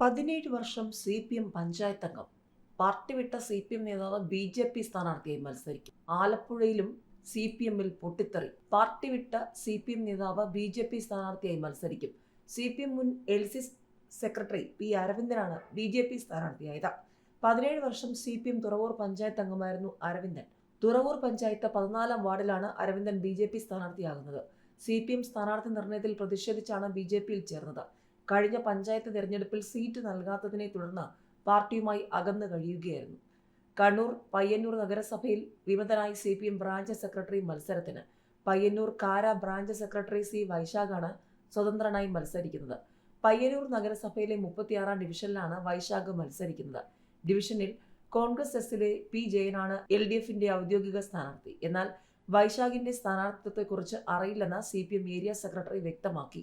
പതിനേഴ് വർഷം C P M panchayat അംഗം പാർട്ടി വിട്ട സി പി എം നേതാവ് ബി ജെ പി സ്ഥാനാർത്ഥിയായി മത്സരിക്കും. ആലപ്പുഴയിലും സി പി എമ്മിൽ പൊട്ടിത്തെറി. പാർട്ടി വിട്ട സി പി എം നേതാവ് ബി ജെ പി സ്ഥാനാർത്ഥിയായി മത്സരിക്കും. സി പി എം മുൻ എൽ സി സെക്രട്ടറി പി അരവിന്ദനാണ് ബി ജെ പി സ്ഥാനാർത്ഥിയായത്. പതിനേഴ് വർഷം C P M Thuravoor panchayat അംഗമായിരുന്നു അരവിന്ദൻ. തുറവൂർ പഞ്ചായത്ത് പതിനാലാം വാർഡിലാണ് അരവിന്ദൻ ബി ജെ പി സ്ഥാനാർത്ഥിയാകുന്നത്. സി പി എം സ്ഥാനാർത്ഥി നിർണയത്തിൽ പ്രതിഷേധിച്ചാണ് ബി ജെ പിയിൽ ചേർന്നത്. കഴിഞ്ഞ പഞ്ചായത്ത് തിരഞ്ഞെടുപ്പിൽ സീറ്റ് നൽകാത്തതിനെ തുടർന്ന് പാർട്ടിയുമായി അകന്നു കഴിയുകയായിരുന്നു. കണ്ണൂർ പയ്യന്നൂർ നഗരസഭയിൽ വിമതനായി C P M branch secretary മത്സരത്തിന് പയ്യന്നൂർ കാര ബ്രാഞ്ച് സെക്രട്ടറി സി വൈശാഖാണ് സ്വതന്ത്രനായി മത്സരിക്കുന്നത്. പയ്യന്നൂർ നഗരസഭയിലെ മുപ്പത്തിയാറാം ഡിവിഷനിലാണ് വൈശാഖ് മത്സരിക്കുന്നത്. ഡിവിഷനിൽ കോൺഗ്രസ് എസിലെ പി ജയനാണ് എൽ ഡി എഫിന്റെ ഔദ്യോഗിക സ്ഥാനാർത്ഥി. എന്നാൽ വൈശാഖിന്റെ സ്ഥാനാർത്ഥിത്വത്തെക്കുറിച്ച് അറിയില്ലെന്ന് C P M area secretary വ്യക്തമാക്കി.